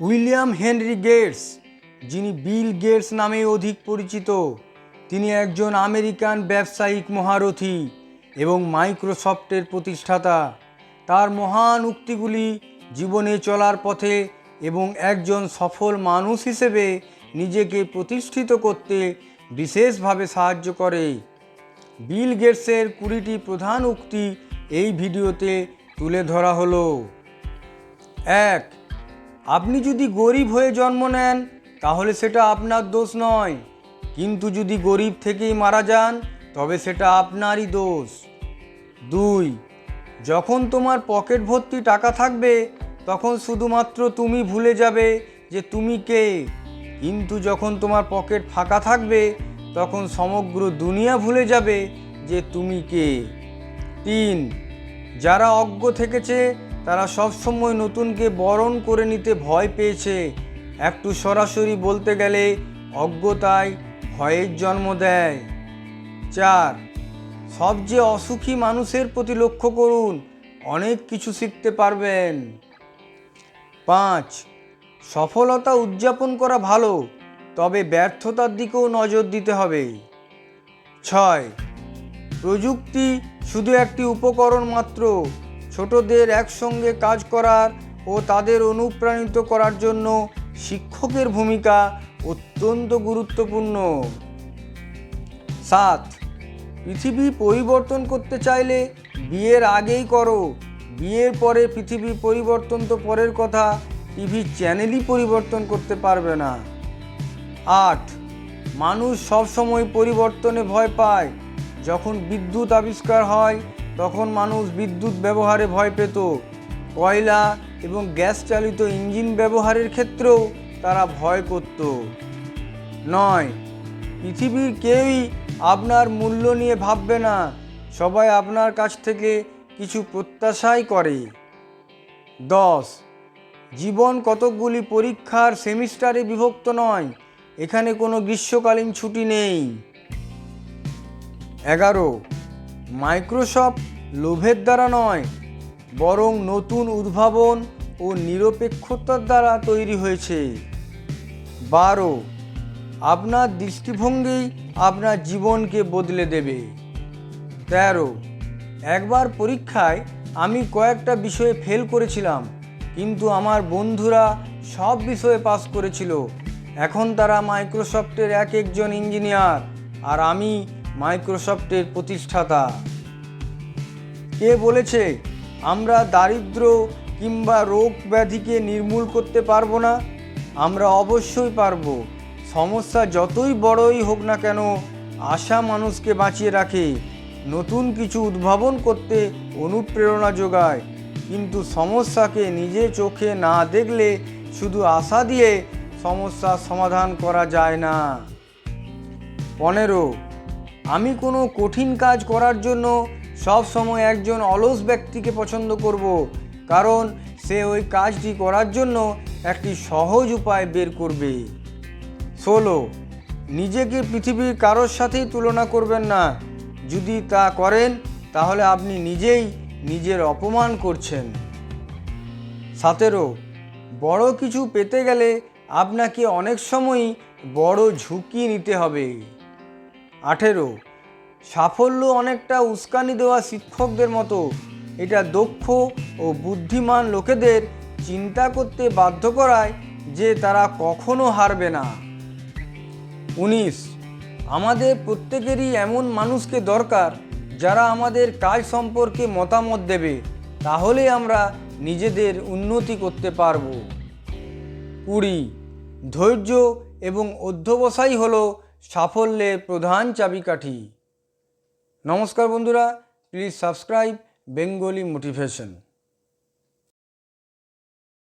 William Henry Gates, যিনি Bill Gates নামে অধিক পরিচিত, তিনি একজন আমেরিকান ব্যবসায়িক মহারথী এবং মাইক্রোসফটের প্রতিষ্ঠাতা। তার মহান উক্তিগুলি জীবনে চলার পথে এবং একজন সফল মানুষ হিসেবে নিজেকে প্রতিষ্ঠিত করতে বিশেষভাবে সাহায্য করে। বিল গেটসের কুড়িটি প্রধান উক্তি এই ভিডিওতে তুলে ধরা হলো। এক আপনি যদি গরিব হয়ে জন্ম নেন, তাহলে সেটা আপনার দোষ নয়। কিন্তু যদি গরিব থেকেই মারা যান, তবে সেটা আপনারই দোষ। দুই, যখন তোমার পকেট ভর্তি টাকা থাকবে, তখন শুধুমাত্র তুমি ভুলে যাবে যে তুমি কে। কিন্তু যখন তোমার পকেট ফাঁকা থাকবে, তখন সমগ্র দুনিয়া ভুলে যাবে যে তুমি কে। তিন, যারা অজ্ঞ থেকেছে তারা সবসময় নতুনকে বরণ করে নিতে ভয় পেয়েছে। একটু সরাসরি বলতে গেলে অজ্ঞতায় ভয়ের জন্ম দেয়। চার, সবচেয়ে অসুখী মানুষের প্রতি লক্ষ্য করুন, অনেক কিছু শিখতে পারবেন। পাঁচ, সফলতা উদযাপন করা ভালো, তবে ব্যর্থতার দিকেও নজর দিতে হবে। ছয়, প্রযুক্তি শুধু একটি উপকরণ মাত্র ছোটদের একসঙ্গে কাজ করার ও তাদের অনুপ্রাণিত করার জন্য শিক্ষকের ভূমিকা অত্যন্ত গুরুত্বপূর্ণ। সাত, পৃথিবী পরিবর্তন করতে চাইলে বিয়ের আগেই করো। বিয়ের পরে পৃথিবী পরিবর্তন তো পরের কথা, টিভি চ্যানেলই পরিবর্তন করতে পারবে না। আট, মানুষ সবসময় পরিবর্তনে ভয় পায়। যখন বিদ্যুৎ আবিষ্কার হয় তখন মানুষ বিদ্যুৎ ব্যবহারে ভয় পেত। কয়লা এবং গ্যাস চালিত ইঞ্জিন ব্যবহারের ক্ষেত্রেও তারা ভয় করত। নয়, পৃথিবীর কেউই আপনার মূল্য নিয়ে ভাববে না। সবাই আপনার কাছ থেকে কিছু প্রত্যাশাই করে। দশ, জীবন কতকগুলি পরীক্ষার সেমিস্টারে বিভক্ত নয়। এখানে কোনো গ্রীষ্মকালীন ছুটি নেই। এগারো মাইক্রোসফট লোভের দ্বারা নয়, বরং নতুন উদ্ভাবন ও নিরপেক্ষতার দ্বারা তৈরি হয়েছে। বারো, আপনার দৃষ্টিভঙ্গি আপনার জীবনকে বদলে দেবে। তেরো, একবার পরীক্ষায় আমি কয়েকটা বিষয়ে ফেল করেছিলাম, কিন্তু আমার বন্ধুরা সব বিষয়ে পাস করেছিল। এখন তারা মাইক্রোসফটের এক একজন ইঞ্জিনিয়ার, আর আমি মাইক্রোসফটের প্রতিষ্ঠাতা। কে বলেছে, আমরা দারিদ্র কিংবা রোগ ব্যাধিকে নির্মূল করতে পারব না? আমরা অবশ্যই পারব। সমস্যা যতই বড়ই হোক না কেন, আশা মানুষকে বাঁচিয়ে রাখে। নতুন কিছু উদ্ভাবন করতে অনুপ্রেরণা যোগায়। কিন্তু সমস্যাকে নিজে চোখে না দেখলে শুধু আশা দিয়ে সমস্যার সমাধান করা যায় না। পনেরো আমি কোনো কঠিন কাজ করার জন্য সব সময় একজন অলস ব্যক্তিকে পছন্দ করব, কারণ সে ওই কাজটি করার জন্য একটি সহজ উপায় বের করবে। ষোলো, নিজেকে পৃথিবীর কারোর সাথেই তুলনা করবেন না। যদি তা করেন, তাহলে আপনি নিজেই নিজের অপমান করছেন। সতেরো, বড় কিছু পেতে গেলে আপনাকে অনেক সময়ই বড় ঝুঁকি নিতে হবে। আঠেরো। সাফল্য অনেকটা উস্কানি দেওয়া শিক্ষকদের মতো। এটা দক্ষ ও বুদ্ধিমান লোকেদের চিন্তা করতে বাধ্য করায় যে তারা কখনো হারবে না। উনিশ। আমাদের প্রত্যেকেরই এমন মানুষকে দরকার, যারা আমাদের কাজ সম্পর্কে মতামত দেবে। তাহলে আমরা নিজেদের উন্নতি করতে পারব। কুড়ি। ধৈর্য এবং অধ্যবসায় হলো সাফল্যের প্রধান চাবিকাঠি। নমস্কার বন্ধুরা প্লিজ সাবস্ক্রাইব বেঙ্গলি মোটিভেশন